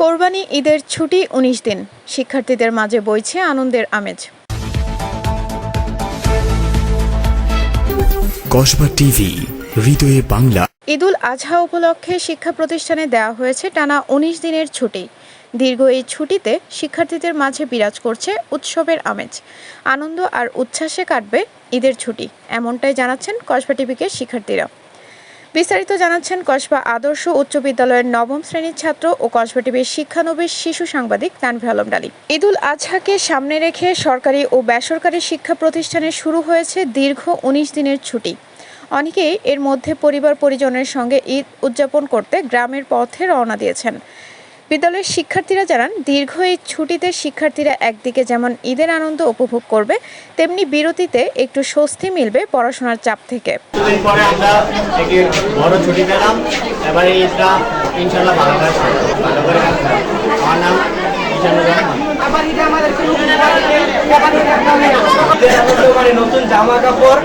কোরবানি ঈদের ছুটি উনিশ দিন। শিক্ষার্থীদের মাঝে বইছে আনন্দের আমেজ। কসবা টিভি হৃদয়ে বাংলা। ঈদুল আজহা উপলক্ষে শিক্ষা প্রতিষ্ঠানে দেওয়া হয়েছে টানা উনিশ দিনের ছুটি। দীর্ঘ এই ছুটিতে শিক্ষার্থীদের মাঝে বিরাজ করছে উৎসবের আমেজ। আনন্দ আর উচ্ছ্বাসে কাটবে ঈদের ছুটি এমনটাই জানাচ্ছেন কসবা টিভিকে শিক্ষার্থীরা। বিস্তারিত জানাচ্ছেন কসবা আদর্শ উচ্চ বিদ্যালয়ের নবম শ্রেণির ছাত্র ও কসবা টিভির শিক্ষানবিশ শিশু সাংবাদিক তানভীর আলম ডালি ঈদুল আজহাকে সামনে রেখে সরকারি ও বেসরকারি শিক্ষা প্রতিষ্ঠানে শুরু হয়েছে দীর্ঘ উনিশ দিনের ছুটি। অনেকেই এর মধ্যে পরিবার পরিজনের সঙ্গে ঈদ উদযাপন করতে গ্রামের পথে রওনা দিয়েছেন। বিদ্যালয়ের শিক্ষার্থীরা জানান দীর্ঘ এই ছুটিতে শিক্ষার্থীরা একদিকে যেমন ঈদের আনন্দ উপভোগ করবে তেমনি বিরতিতে একটু স্বস্তি মিলবে পড়াশোনার চাপ থেকে। পরে আমরা বড় ছুটি পেলাম। এবারে ঈদটা ইনশাল্লাহ ভালো ভালো করে আমার নাম ঈশানুর রহমান ঈদের আনন্দ নতুন জামা কাপড়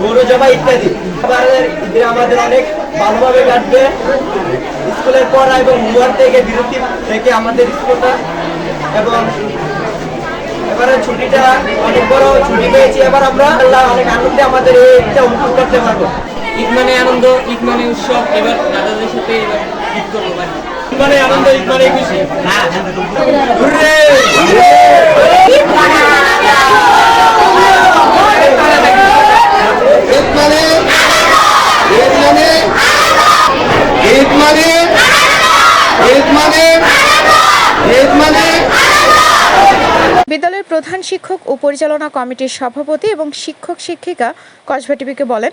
গরু জবা ইত্যাদি। এবারে ঈদে আমাদের অনেক ভালোভাবে কাটবে। স্কুলের পড়া এবং হোমওয়ার্ক থেকে বিরতি থেকে আমাদের স্কুলটা এবং এবারে ছুটিটা অনেক বড় ছুটি পেয়েছি। এবার আমরা আল্লাহ অনেক আনন্দে আমাদের এইটা উপভোগ করতে পারব। ঈদ মানে আনন্দ ঈদ মানে উৎসব এবার দাদাদের সাথে এবার ঈদ করব ভাই। ঈদ মানে আনন্দ ঈদ মানে খুশি। হুররে! ঈদ মানে ঈদ মানে ঈদ মানে ঈদ মানে ঈদ মানে বিদ্যালয়ের প্রধান শিক্ষক ও পরিচালনা কমিটির সভাপতি এবং শিক্ষক শিক্ষিকা কসবা টিভিকে বলেন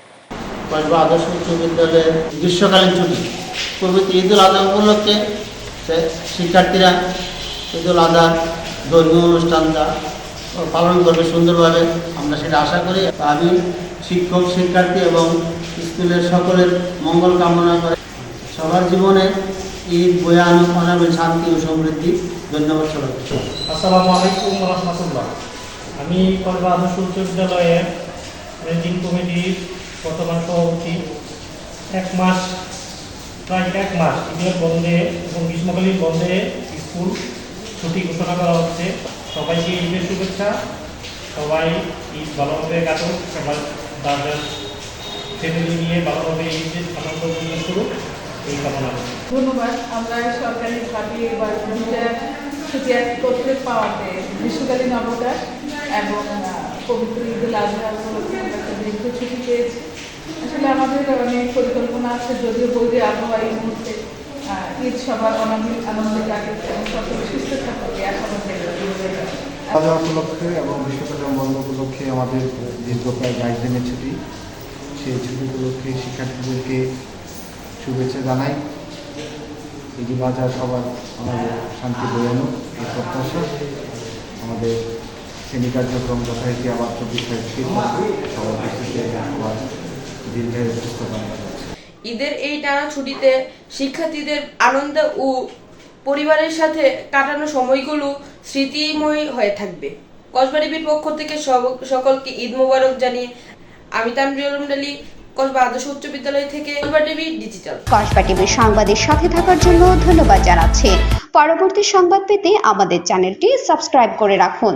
আদর্শ উচ্চ বিদ্যালয়ের গ্রীষ্মকালীন ছুটি। পবিত্র ঈদুল আজহা উপলক্ষে শিক্ষার্থীরা ঈদুল আজহার ধর্মীয় অনুষ্ঠানটা পালন করবে সুন্দরভাবে। আমরা সেটা আশা করি। আমি শিক্ষক, শিক্ষার্থী এবং স্কুলের সকলের মঙ্গল কামনা করে সবার জীবনে ঈদ বয়ে আনুক শান্তি ও সমৃদ্ধি। ধন্যবাদ সবাইকে। আসসালামু আলাইকুম রহমতুল্লাহ আমি কলবা আদর্শ উচ্চ বিদ্যালয়ের রেঞ্জিং কমিটির বর্তমান সভাপতি এক মাস, প্রায় এক মাস ঈদের বন্ধে এবং গ্রীষ্মকালীন বন্ধে স্কুল ছুটি ঘোষণা করা হচ্ছে। সবাইকে ঈদের শুভেচ্ছা। সবাই ঈদ ভালোভাবে কাটুক। সবাই তাদের ফ্যামিলি নিয়ে ভালোভাবে ঈদের আনন্দ উপভোগ করুক। এই কামনা ধন্যবাদ। আমরা সরকারিভাবে এবার ছুটি একত্রে পাওয়াতে গ্রীষ্মকালীন অবকাশ এবং পবিত্র ঈদুল আজহা উপলক্ষে একটা দীর্ঘ ছুটি পেয়েছি আসলে আমাদের অনেক পরিকল্পনা আছে যদিও বৈরী আবহাওয়া এই মুহূর্তে ঈদ সবার অনাবিল আনন্দে কাটুক এবং সকলে সুস্থ আশাবাদ আজহা উপলক্ষে এবং বিশ্বকাপ বন্ধ উপলক্ষে আমাদের দীর্ঘ প্রায় বাইশ দিনের ছুটি। সেই ছুটি উপলক্ষে শিক্ষার্থীদেরকে শুভেচ্ছা জানাই। ঈদুল আজহা সবার আমাদের শান্তি বয়ানো এই প্রত্যাশা। আমাদের শ্রেণি কার্যক্রম যথারীতি আবার চব্বিশ তারিখ সবার আবার দীর্ঘায়ু সুস্থ ঈদের এই টানা ছুটিতে শিক্ষার্থীদের আনন্দ ও পরিবারের সাথে কাটানো সময়গুলো স্মৃতিময় হয়ে থাকবে। কসবা টিভির পক্ষ থেকে সকলকে ঈদ মোবারক জানিয়ে আমি আলম ডালি কসবা আদর্শ উচ্চ বিদ্যালয় থেকে কসবা টিভি ডিজিটাল। কসবা টিভির সংবাদের সাথে থাকার জন্য ধন্যবাদ জানাচ্ছি। পরবর্তী সংবাদ পেতে আমাদের চ্যানেলটি সাবস্ক্রাইব করে রাখুন।